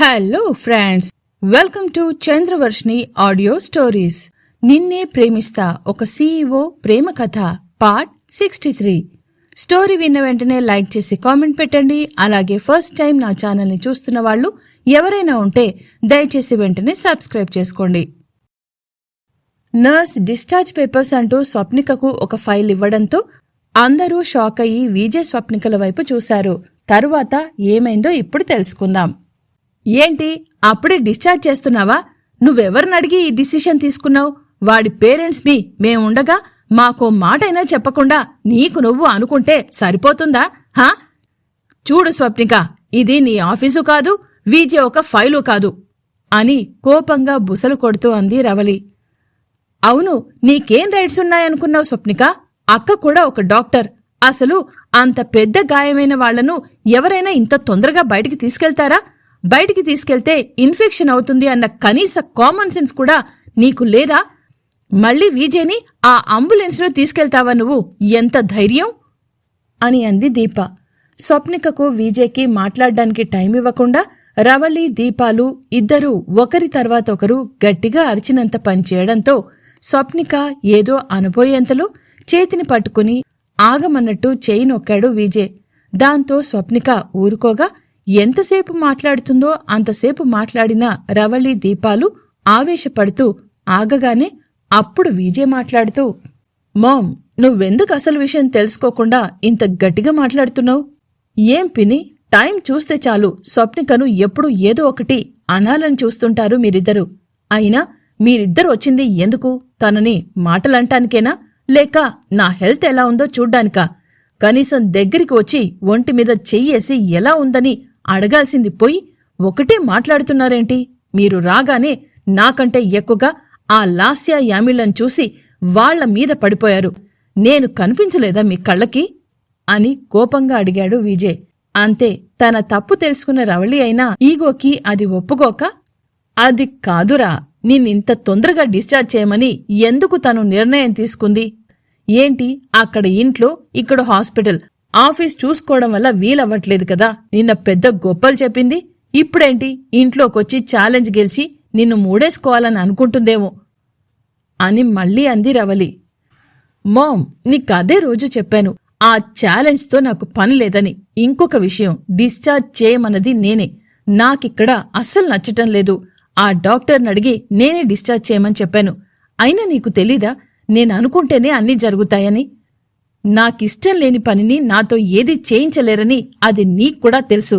Hello friends welcome to Chandravarshini audio stories నిన్నే ప్రేమిస్తా ఒక సీఈఓ ప్రేమ కథ పార్ట్ సిక్స్టీ త్రీ స్టోరీ విన్న వెంటనే లైక్ చేసి కామెంట్ పెట్టండి. అలాగే ఫస్ట్ టైం నా ఛానల్ని చూస్తున్న వాళ్ళు ఎవరైనా ఉంటే దయచేసి వెంటనే సబ్స్క్రైబ్ చేసుకోండి. నర్స్ డిశ్చార్జ్ పేపర్స్ అంటూ స్వప్నికకు ఒక ఫైల్ ఇవ్వడంతో అందరూ షాక్ అయ్యి విజయ్ స్వప్నికల వైపు చూశారు. తరువాత ఏమైందో ఇప్పుడు తెలుసుకుందాం. ఏంటి అప్పుడే డిశ్చార్జ్ చేస్తున్నావా? నువ్వెవరిని అడిగి ఈ డిసిషన్ తీసుకున్నావు? వాడి పేరెంట్స్ మీ మేముండగా మాకో మాటైనా చెప్పకుండా నీకు నువ్వు అనుకుంటే సరిపోతుందా? హా? చూడు స్వప్నిక ఇది నీ ఆఫీసు కాదు వీజే ఒక ఫైలు కాదు అని కోపంగా బుసలు కొడుతూ అంది రవలి. అవును నీకేం రైట్స్ ఉన్నాయనుకున్నావు స్వప్నిక? అక్క కూడా ఒక డాక్టర్. అసలు అంత పెద్ద గాయమైన వాళ్ళను ఎవరైనా ఇంత తొందరగా బయటికి తీసుకెళ్తారా? బయటికి తీసుకెళ్తే ఇన్ఫెక్షన్ అవుతుంది అన్న కనీస కామన్ సెన్స్ కూడా నీకు లేదా? మళ్ళీ వీజేని ఆ అంబులెన్స్లో తీసుకెళ్తావా నువ్వు? ఎంత ధైర్యం? అని అంది దీప. స్వప్నికకు విజయ్కి మాట్లాడడానికి టైం ఇవ్వకుండా రవళి దీపాలు ఇద్దరూ ఒకరి తర్వాత ఒకరు గట్టిగా అరిచినంత పనిచేయడంతో స్వప్నిక ఏదో అనుభోయేంతలో చేతిని పట్టుకుని ఆగమన్నట్టు చేయి నొక్కాడు విజయ్. దాంతో స్వప్నిక ఊరుకోగా ఎంతసేపు మాట్లాడుతుందో అంతసేపు మాట్లాడిన రవళి దీపాలు ఆవేశపడుతూ ఆగగానే అప్పుడు విజయ్ మాట్లాడుతూ మామ్ నువ్వెందుకు అసలు విషయం తెలుసుకోకుండా ఇంత గట్టిగా మాట్లాడుతున్నావు? ఏం పిని టైం చూస్తే చాలు. స్వప్నికను ఎప్పుడూ ఏదో ఒకటి అనాలని చూస్తుంటారు మీరిద్దరు. అయినా మీరిద్దరు వచ్చింది ఎందుకు? తనని మాటలంటానికేనా? లేక నా హెల్త్ ఎలా ఉందో చూడ్డానికా? కనీసం దగ్గరికి వచ్చి ఒంటి మీద చెయ్యేసి ఎలా ఉందని అడగాల్సింది పోయి ఒకటే మాట్లాడుతున్నారేంటి? మీరు రాగానే నాకంటే ఎక్కువగా ఆ లాస్యా యామిళ్ళను చూసి వాళ్ళ మీద పడిపోయారు. నేను కనిపించలేదా మీ కళ్ళకి? అని కోపంగా అడిగాడు విజయ్. అంతే తన తప్పు తెలుసుకున్న రవళి అయినా ఈగోకి అది ఒప్పుకోక అది కాదురా నిన్నింత తొందరగా డిశ్చార్జ్ చేయమని ఎందుకు తను నిర్ణయం తీసుకుంది? ఏంటి అక్కడ ఇంట్లో ఇక్కడ హాస్పిటల్ ఆఫీస్ చూసుకోవడం వల్ల వీలవ్వట్లేదు కదా. నిన్న పెద్ద గొప్పలు చెప్పింది. ఇప్పుడేంటి? ఇంట్లోకొచ్చి ఛాలెంజ్ గెలిచి నిన్ను మూడేసుకోవాలని అనుకుంటుందేమో అని మళ్ళీ అంది రవలి. నీకు నీకదే రోజు చెప్పాను. ఆ ఛాలెంజ్తో నాకు పని లేదని. ఇంకొక విషయం డిశ్చార్జ్ చేయమన్నది నేనే. నాకిక్కడ అస్సలు నచ్చటం లేదు. ఆ డాక్టర్ని అడిగి నేనే డిశ్చార్జ్ చేయమని చెప్పాను. అయినా నీకు తెలీదా? నేను అనుకుంటేనే అన్నీ జరుగుతాయని. నాకిష్టం లేని పనిని నాతో ఏది చేయించలేరని అది నీకు కూడా తెలుసు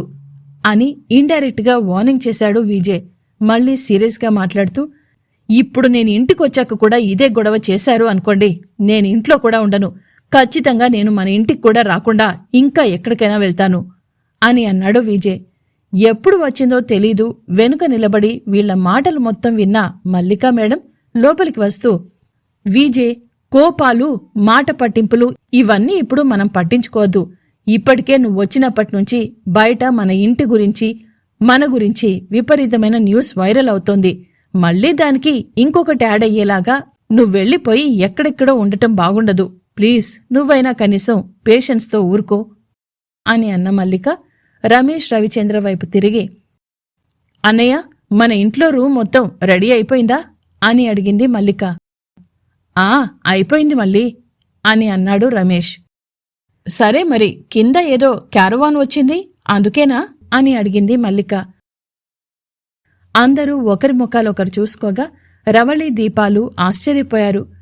అని ఇండైరెక్ట్గా వార్నింగ్ చేశాడు విజయ్. మళ్ళీ సీరియస్గా మాట్లాడుతూ ఇప్పుడు నేను ఇంటికొచ్చాక కూడా ఇదే గొడవ చేశారు అనుకోండి నేను ఇంట్లో కూడా ఉండను. ఖచ్చితంగా నేను మన ఇంటికి కూడా రాకుండా ఇంకా ఎక్కడికైనా వెళ్తాను అని అన్నాడు విజయ్. ఎప్పుడు వచ్చిందో తెలీదు వెనుక నిలబడి వీళ్ళ మాటలు మొత్తం విన్నా మల్లికా మేడం లోపలికి వస్తూ విజయ్ కోపాలు మాట పట్టింపులు ఇవన్నీ ఇప్పుడు మనం పట్టించుకోవద్దు. ఇప్పటికే నువ్వు వచ్చినప్పటి నుంచి బయట మన ఇంటి గురించి మన గురించి విపరీతమైన న్యూస్ వైరల్ అవుతోంది. మళ్ళీ దానికి ఇంకొకటి యాడ్ అయ్యేలాగా నువ్వు వెళ్ళిపోయి ఎక్కడెక్కడో ఉండటం బాగుండదు. ప్లీజ్ నువ్వైనా కనీసం పేషెన్స్తో ఊరుకో అని అన్న మల్లిక రమేష్ రవిచంద్ర వైపు తిరిగి అన్నయ్య మన ఇంట్లో రూమ్ మొత్తం రెడీ అయిపోయిందా? అని అడిగింది మల్లిక. ఆ అయిపోయింది మళ్ళీ అని అన్నాడు రమేష్. సరే మరి కింద ఏదో క్యారవాన్ వచ్చింది అందుకేనా అని అడిగింది మల్లిక. అందరూ ఒకరి ముఖాలొకరు చూసుకోగా రవళి దీపాలు ఆశ్చర్యపోయారు.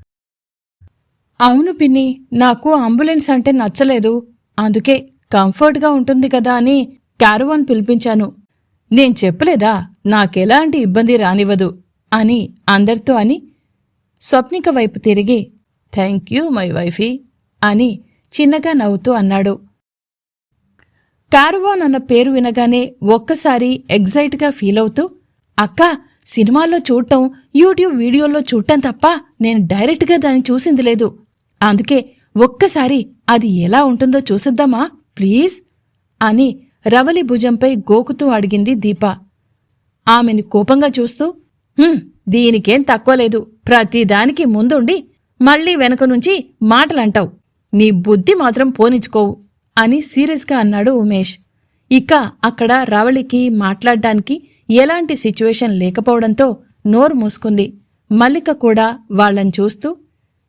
అవును పిన్ని నాకు అంబులెన్స్ అంటే నచ్చలేదు అందుకే కంఫర్ట్గా ఉంటుంది కదా అని క్యారవాన్ పిలిపించాను. నేను చెప్పలేదా నాకెలాంటి ఇబ్బంది రానివ్వదు అని అందరితో అని స్వప్నిక వైపు తిరిగి థ్యాంక్ యూ మై వైఫీ అని చిన్నగా నవ్వుతూ అన్నాడు. కార్వాన్ అన్న పేరు వినగానే ఒక్కసారి ఎగ్జైట్గా ఫీల్ అవుతూ అక్క సినిమాల్లో చూడటం యూట్యూబ్ వీడియోల్లో చూడటం తప్ప నేను డైరెక్ట్గా దాన్ని చూసింది లేదు. అందుకే ఒక్కసారి అది ఎలా ఉంటుందో చూసిద్దామా ప్లీజ్? అని రవలి భుజంపై గోకుతూ అడిగింది దీప. ఆమెను కోపంగా చూస్తూ దీనికేం తక్కువ లేదు. ప్రతిదానికి ముందుండి మళ్ళీ వెనక నుంచి మాటలంటావు. నీ బుద్ధి మాత్రం పోనిచ్చుకోవు అని సీరియస్గా అన్నాడు ఉమేష్. ఇక అక్కడ రవళికి మాట్లాడ్డానికి ఎలాంటి సిచ్యువేషన్ లేకపోవడంతో నోరు మూసుకుంది. మల్లిక కూడా వాళ్ళని చూస్తూ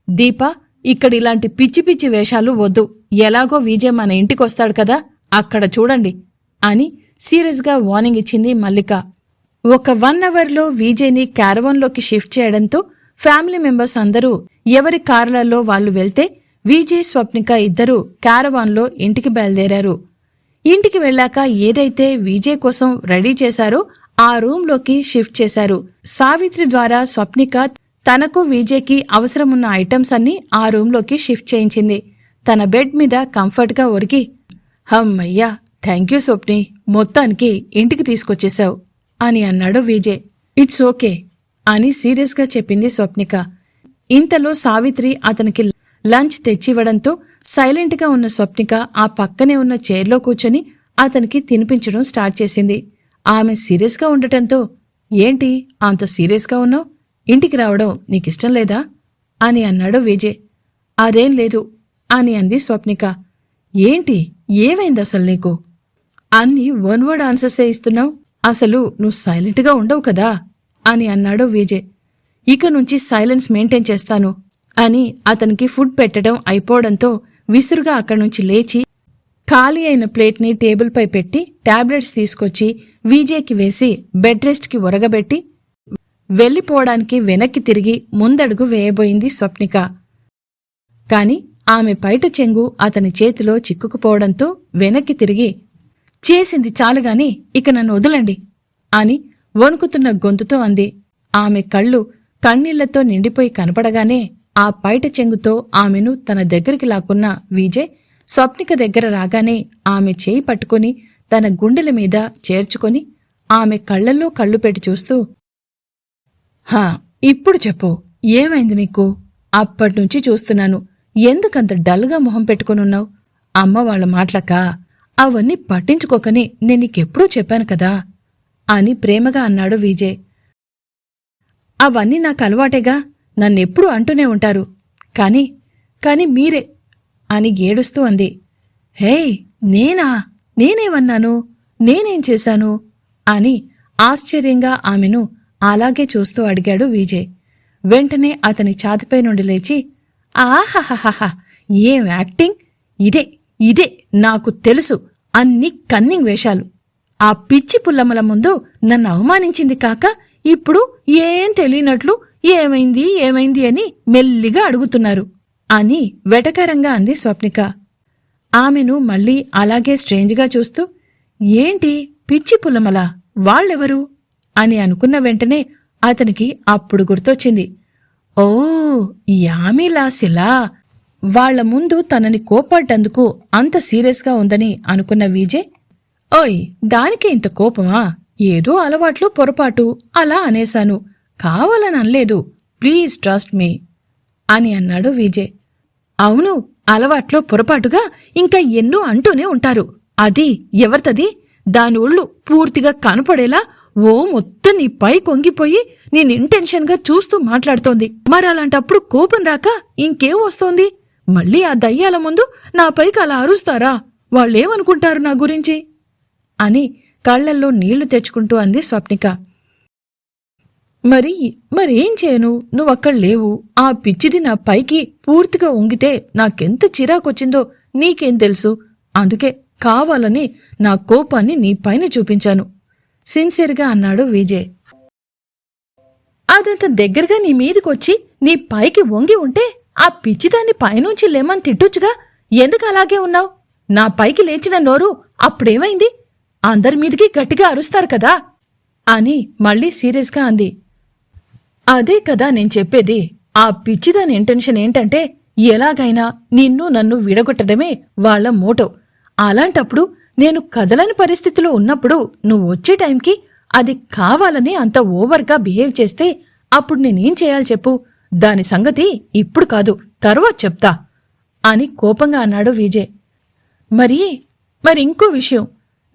దీప ఇక్కడ ఇలాంటి పిచ్చి పిచ్చి వేషాలు వద్దు. ఎలాగో విజయ్ మన ఇంటికొస్తాడు కదా అక్కడ చూడండి అని సీరియస్గా వార్నింగ్ ఇచ్చింది మల్లిక. ఒక వన్ అవర్లో విజయ్ని క్యారవాన్లోకి షిఫ్ట్ చేయడంతో ఫ్యామిలీ మెంబర్స్ అందరూ ఎవరి కార్లలో వాళ్ళు వెళ్తే విజయ్ స్వప్నిక ఇద్దరూ క్యారవాన్లో ఇంటికి బయలుదేరారు. ఇంటికి వెళ్ళాక ఏదైతే విజయ్ కోసం రెడీ చేశారో ఆ రూంలోకి షిఫ్ట్ చేశారు. సావిత్రి ద్వారా స్వప్నిక తనకు విజయ్కి అవసరమున్న ఐటమ్స్ అన్ని ఆ రూంలోకి షిఫ్ట్ చేయించింది. తన బెడ్ మీద కంఫర్ట్గా ఒరిగి హమ్మయ్యా థ్యాంక్ యూ స్వప్ని మొత్తానికి ఇంటికి తీసుకొచ్చేశావు అని అన్నాడు విజయ్. ఇట్స్ ఓకే అని సీరియస్గా చెప్పింది స్వప్నిక. ఇంతలో సావిత్రి అతనికి లంచ్ తెచ్చివ్వడంతో సైలెంట్గా ఉన్న స్వప్నిక ఆ పక్కనే ఉన్న చైర్లో కూర్చొని అతనికి తినిపించడం స్టార్ట్ చేసింది. ఆమె సీరియస్గా ఉండటంతో ఏంటి అంత సీరియస్గా ఉన్నావు? ఇంటికి రావడం నీకిష్టం లేదా? అని అన్నాడు విజయ్. అదేం లేదు అని అంది స్వప్నిక. ఏంటి ఏమైంది అసలు నీకు? అన్ని వన్ వర్డ్ ఆన్సర్సే ఇస్తున్నావు? అసలు నువ్వు సైలెంట్గా ఉండవు కదా? అని అన్నాడు విజయ్. ఇక నుంచి సైలెన్స్ మెయింటైన్ చేస్తాను అని అతనికి ఫుడ్ పెట్టడం అయిపోవడంతో విసురుగా అక్కడి నుంచి లేచి ఖాళీ అయిన ప్లేట్ని టేబుల్పై పెట్టి టాబ్లెట్స్ తీసుకొచ్చి విజయ్కి వేసి బెడ్ రెస్ట్కి ఒరగబెట్టి వెళ్ళిపోవడానికి వెనక్కి తిరిగి ముందడుగు వేయబోయింది స్వప్నిక. కాని ఆమె పైట చెంగు అతని చేతిలో చిక్కుకుపోవడంతో వెనక్కి తిరిగి చేసింది చాలుగాని ఇక నన్ను వదలండి అని వణుకుతున్న గొంతుతో అంది. ఆమె కళ్ళు కన్నీళ్ళతో నిండిపోయి కనపడగానే ఆ పైట చెంగుతో ఆమెను తన దగ్గరికి లాక్కున్న విజయ్ స్వప్నిక దగ్గర రాగానే ఆమె చేయి పట్టుకుని తన గుండెల మీద చేర్చుకొని ఆమె కళ్ళల్లో కళ్ళు పెట్టి చూస్తూ హా ఇప్పుడు చెప్పు ఏమైంది నీకు? అప్పట్నుంచి చూస్తున్నాను. ఎందుకంత డల్గా మొహం పెట్టుకునున్నావు? అమ్మ వాళ్ళ మాటలకా? అవన్నీ పట్టించుకోకని నేను నీకెప్పుడూ చెప్పాను కదా అని ప్రేమగా అన్నాడు విజయ్. అవన్నీ నాకు అలవాటేగా నన్నెప్పుడూ అంటూనే ఉంటారు. కాని కాని మీరే అని ఏడుస్తూ అంది. హేయ్ నేనా? నేనేమన్నాను? నేనేం చేశాను? అని ఆశ్చర్యంగా ఆమెను అలాగే చూస్తూ అడిగాడు విజయ్. వెంటనే అతని ఛాతిపై నుండి లేచి ఆహాహాహా ఏం యాక్టింగ్? ఇదే ఇదే నాకు తెలుసు. అన్ని కన్నింగ్ వేషాలు. ఆ పిచ్చి పుల్లమ్మల ముందు నన్ను అవమానించింది కాక ఇప్పుడు ఏం తెలియనట్లు ఏమైంది ఏమైంది అని మెల్లిగా అడుగుతున్నారు అని వెటకారంగా అంది స్వప్నిక. ఆమెను మళ్ళీ అలాగే స్ట్రేంజ్గా చూస్తూ ఏంటి పిచ్చి పుల్లమల వాళ్ళెవరు? అని అనుకున్న వెంటనే అతనికి అప్పుడు గుర్తొచ్చింది. ఓ యామిలాసిలా! వాళ్ళ ముందు తనని కోపడ్డందుకు అంత సీరియస్గా ఉందని అనుకున్న విజయ్ ఓయ్ దానికి ఇంత కోపమా? ఏదో అలవాట్లు పొరపాటు. అలా అనేశాను. కావాలని అనలేదు. ప్లీజ్ ట్రస్ట్ మీ అని అన్నాడు విజయ్. అవును అలవాట్లో పొరపాటుగా ఇంకా ఎన్నో అంటూనే ఉంటారు. అది ఎవరితది దాని ఒళ్ళు పూర్తిగా కనపడేలా ఓ మొత్తం నీ పై కొంగిపోయి నేను ఇంటెన్షన్గా చూస్తూ మాట్లాడుతోంది. మరి అలాంటప్పుడు కోపం రాక ఇంకేం వస్తోంది? మళ్ళీ ఆ దయ్యాల ముందు నా పైకి అలా అరుస్తారా? వాళ్ళేమనుకుంటారు నా గురించి? అని కాళ్ళల్లో నీళ్ళు తెచ్చుకుంటూ అంది స్వప్నిక. మరి మరేం చేయను? నువ్వక్కడ లేవు. ఆ పిచ్చిది నా పైకి పూర్తిగా ఉంగితే నాకెంత చిరాకొచ్చిందో నీకేం తెలుసు? అందుకే కావాలని నా కోపాన్ని నీ పైన చూపించాను. సిన్సియర్గా అన్నాడు విజయ్. అదంత దగ్గరగా నీ మీదకొచ్చి నీ పైకి వంగి ఉంటే ఆ పిచ్చిదాన్ని పైనుంచి లేమని తిట్టొచ్చుగా. ఎందుకు అలాగే ఉన్నావు? నా పైకి లేచిన నోరు అప్పుడేమైంది? అందరి మీదికి గట్టిగా అరుస్తారు కదా? అని మళ్ళీ సీరియస్గా అంది. అదే కదా నేను చెప్పేది. ఆ పిచ్చిదాని ఇంటెన్షన్ ఏంటంటే ఎలాగైనా నిన్ను నన్ను విడగొట్టడమే వాళ్ళ మోటో. అలాంటప్పుడు నేను కదలని పరిస్థితిలో ఉన్నప్పుడు నువ్వు వచ్చే టైంకి అది కావాలని అంత ఓవర్గా బిహేవ్ చేస్తే అప్పుడు నేనేం చేయాలి చెప్పు? దాని సంగతి ఇప్పుడు కాదు తరువాత చెప్తా అని కోపంగా అన్నాడు విజయ్. మరి మరి ఇంకో విషయం.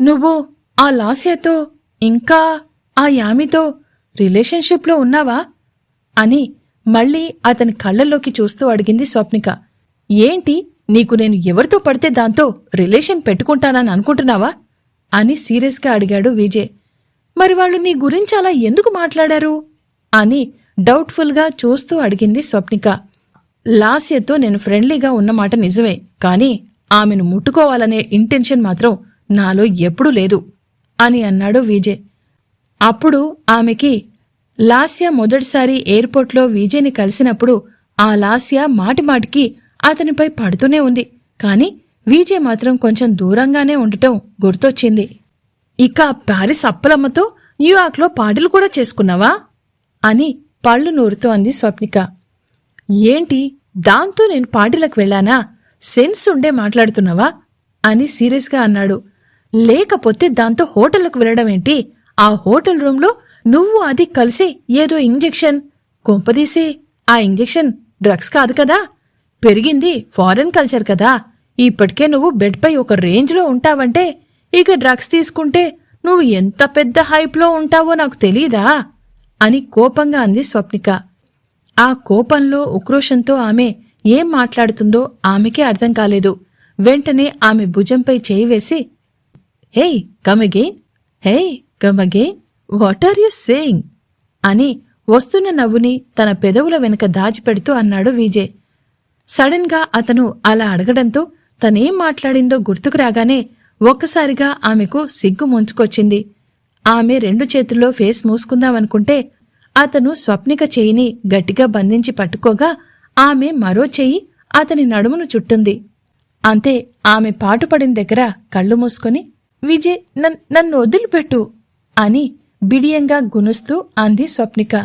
నువ్వు ఆ లాస్యతో ఇంకా ఆ యామితో రిలేషన్షిప్లో ఉన్నావా? అని మళ్ళీ అతని కళ్ళల్లోకి చూస్తూ అడిగింది స్వప్నిక. ఏంటి నీకు నేను ఎవరితో పడితే దాంతో రిలేషన్ పెట్టుకుంటానని అనుకుంటున్నావా? అని సీరియస్గా అడిగాడు విజయ్. మరి వాళ్ళు నీ గురించి అలా ఎందుకు మాట్లాడారు? అని డౌట్ఫుల్గా చూస్తూ అడిగింది స్వప్నిక. లాస్యతో నేను ఫ్రెండ్లీగా ఉన్నమాట నిజమే కానీ ఆమెను ముట్టుకోవాలనే ఇంటెన్షన్ మాత్రం నాలో ఎప్పుడూ లేదు అని అన్నాడు విజయ్. అప్పుడు ఆమెకి లాస్య మొదటిసారి ఎయిర్పోర్ట్లో విజయ్ని కలిసినప్పుడు ఆ లాస్య మాటిమాటికి అతనిపై పడుతూనే ఉంది కాని విజయ్ మాత్రం కొంచెం దూరంగానే ఉండటం గుర్తొచ్చింది. ఇక ప్యారిస్ అప్పలమ్మతో న్యూయార్క్లో పాటలు కూడా చేసుకున్నావా? అని పళ్ళు నూరుతూ అంది స్వప్నిక. ఏంటి? దాంతో నేను పార్టీలకు వెళ్ళానా? సెన్స్ ఉండే మాట్లాడుతున్నావా? అని సీరియస్గా అన్నాడు. లేకపోతే దాంతో హోటళ్ళకు వెళ్ళడం ఏంటి? ఆ హోటల్ రూంలో నువ్వు అది కలిసి ఏదో ఇంజెక్షన్. కొంపదీసే. ఆ ఇంజెక్షన్ డ్రగ్స్ కాదు కదా. పెరిగింది ఫారెన్ కల్చర్ కదా. ఇప్పటికే నువ్వు బెడ్పై ఒక రేంజ్లో ఉంటావంటే ఇక డ్రగ్స్ తీసుకుంటే నువ్వు ఎంత పెద్ద హైప్లో ఉంటావో నాకు తెలీదా? అని కోపంగా అంది స్వప్నిక. ఆ కోపంలో ఉక్రోషంతో ఆమె ఏం మాట్లాడుతుందో ఆమెకే అర్థం కాలేదు. వెంటనే ఆమె భుజంపై చేయి వేసి hey come again hey come again what are you saying అని వస్తున్న నవ్వుని తన పెదవుల వెనుక దాచిపెడుతూ అన్నాడు విజయ్ సడన్గా అతను అలా అడగడంతో తనేం మాట్లాడిందో గుర్తుకు రాగానే ఒక్కసారిగా ఆమెకు సిగ్గు ముంచుకొచ్చింది. ఆమె రెండు చేతుల్లో ఫేస్ మూసుకుందామనుకుంటే అతను స్వప్నిక చేయిని గట్టిగా బంధించి పట్టుకోగా ఆమె మరో చెయ్యి అతని నడుమును చుట్టుంది. అంతే ఆమె పాటుపడిన దగ్గర కళ్ళు మూసుకొని విజయ్ నన్ నన్ను వదిలిపెట్టు అని బిడియంగా గునుస్తూ అంది స్వప్నిక.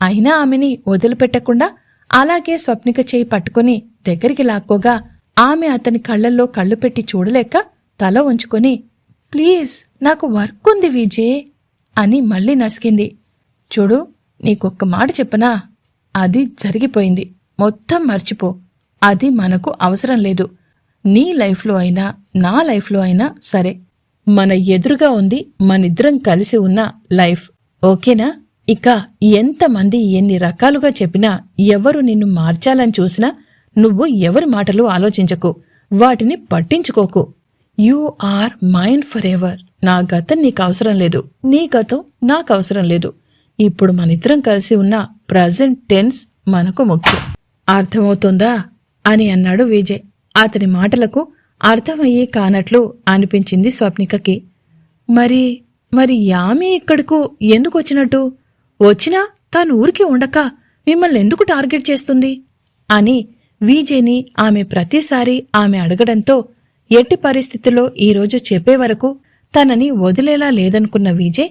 అయినా ఆమెని వదిలిపెట్టకుండా అలాగే స్వప్నిక చేయి పట్టుకుని దగ్గరికి లాక్కోగా ఆమె అతని కళ్ళల్లో కళ్ళు పెట్టి చూడలేక తల ఉంచుకొని ప్లీజ్ నాకు వర్క్ ఉంది విజయ్ అని మళ్ళీ నసికింది. చూడు నీకొక్క మాట చెప్పనా? అది జరిగిపోయింది. మొత్తం మర్చిపో. అది మనకు అవసరం లేదు. నీ లైఫ్లో అయినా నా లైఫ్లో అయినా సరే. మన ఎదురుగా ఉంది మనిద్దరం కలిసి ఉన్న లైఫ్. ఓకేనా? ఇక ఎంతమంది ఎన్ని రకాలుగా చెప్పినా ఎవరు నిన్ను మార్చాలని చూసినా నువ్వు ఎవరి మాటలు ఆలోచించకు. వాటిని పట్టించుకోకు. You are mind forever నా గతం నీకు అవసరం లేదు. నీ గతం నాకు అవసరం లేదు. ఇప్పుడు మనిద్దరం కలిసి ఉన్న ప్రజెంట్ టెన్స్ మనకు ముఖ్యం. అర్థమవుతుందా? అని అన్నాడు విజయ్. అతని మాటలకు అర్థమయ్యే కానట్లు అనిపించింది స్వప్నికకి. మరి మరి యామి ఇక్కడకు ఎందుకు వచ్చినట్టు? వచ్చినా తాను ఊరికి ఉండక మిమ్మల్ని ఎందుకు టార్గెట్ చేస్తుంది? అని విజయ్ని ఆమె ప్రతిసారి ఆమె అడగడంతో ఎట్టి పరిస్థితుల్లో ఈరోజు చెప్పే వరకు తనని వదిలేలా లేదనుకున్న విజయ్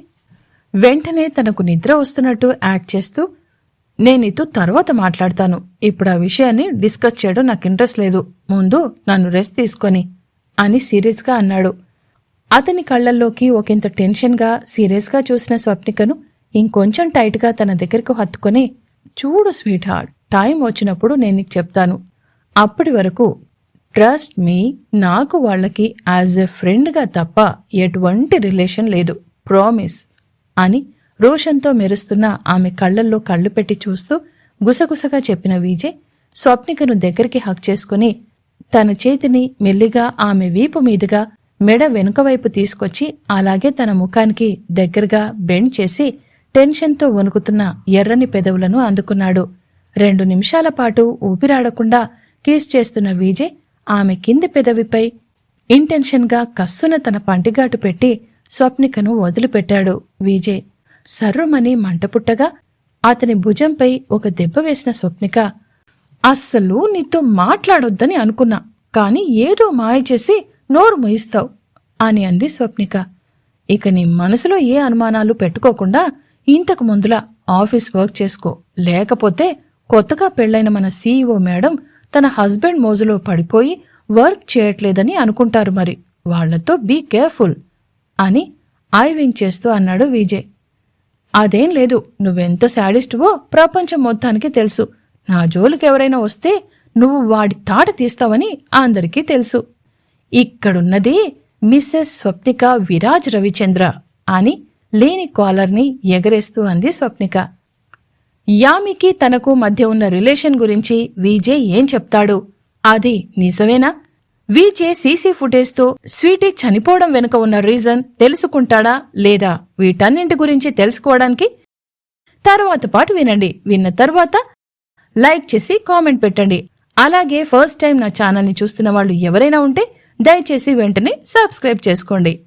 వెంటనే తనకు నిద్ర వస్తున్నట్టు యాక్ట్ చేస్తూ నేనితో తర్వాత మాట్లాడతాను. ఇప్పుడు ఆ విషయాన్ని డిస్కస్ చేయడం నాకు ఇంట్రెస్ట్ లేదు. ముందు నన్ను రెస్ట్ తీసుకొని అని సీరియస్గా అన్నాడు. అతని కళ్ళల్లోకి ఒకంత టెన్షన్గా సీరియస్గా చూసిన స్వప్నికను ఇంకొంచెం టైట్గా తన దగ్గరకు హత్తుకొని చూడు స్వీట్ హార్ట్ టైం వచ్చినప్పుడు నేను నీకు చెప్తాను. అప్పటి వరకు ట్రస్ట్ మీ నాకు వాళ్ళకి యాజ్ ఎ ఫ్రెండ్గా తప్ప ఎటువంటి రిలేషన్ లేదు. ప్రామిస్ అని రోషన్తో మెరుస్తున్న ఆమె కళ్ళల్లో కళ్ళు పెట్టి చూస్తూ గుసగుసగా చెప్పిన విజయ్ స్వప్నికను దగ్గరికి హక్ చేసుకుని తన చేతిని మెల్లిగా ఆమె వీపు మీదుగా మెడ వెనుకవైపు తీసుకొచ్చి అలాగే తన ముఖానికి దగ్గరగా బెండ్ చేసి టెన్షన్తో వణుకుతున్న ఎర్రని పెదవులను అందుకున్నాడు. రెండు నిమిషాల పాటు ఊపిరాడకుండా కీస్ చేస్తున్న విజయ్ ఆమె కింది పెదవిపై ఇంటెన్షన్గా కస్సున తన పంటిగాటు పెట్టి స్వప్నికను వదిలిపెట్టాడు విజయ్. సర్రుమని మంటపుట్టగా అతని భుజంపై ఒక దెబ్బ వేసిన స్వప్నిక అస్సలు నీతో మాట్లాడొద్దని అనుకున్నా కాని ఏదో మాయ చేసి నోరు ముయిస్తావు అని అంది స్వప్నిక. ఇక నీ మనసులో ఏ అనుమానాలు పెట్టుకోకుండా ఇంతకు ముందులా ఆఫీస్ వర్క్ చేసుకో లేకపోతే కొత్తగా పెళ్ళైన మన సీఈఓ మేడం తన హస్బెండ్ మోజులో పడిపోయి వర్క్ చేయట్లేదని అనుకుంటారు మరి. వాళ్ళతో బీ కేర్ఫుల్ అని ఐవింగ్ చేస్తూ అన్నాడు విజయ్. అదేం లేదు నువ్వెంత శాడిస్టువో ప్రపంచం మొత్తానికి తెలుసు. నా జోలికి ఎవరైనా వస్తే నువ్వు వాడి తాట తీస్తావని అందరికీ తెలుసు. ఇక్కడున్నది మిస్సెస్ స్వప్నిక విరాజ్ రవిచంద్ర అని లేని కాలర్ని ఎగరేస్తూ అంది స్వప్నిక. యామికి తనకు మధ్య ఉన్న రిలేషన్ గురించి విజే ఏం చెప్తాడు? అది నిజమేనా? వీజే సీసీ ఫుటేజ్తో స్వీటీ చనిపోవడం వెనుక ఉన్న రీజన్ తెలుసుకుంటాడా లేదా? వీటన్నింటి గురించి తెలుసుకోవడానికి తర్వాత పాటు వినండి. విన్న తర్వాత లైక్ చేసి కామెంట్ పెట్టండి. అలాగే ఫస్ట్ టైం నా ఛానల్ని చూస్తున్న వాళ్ళు ఎవరైనా ఉంటే దయచేసి వెంటనే సబ్స్క్రైబ్ చేసుకోండి.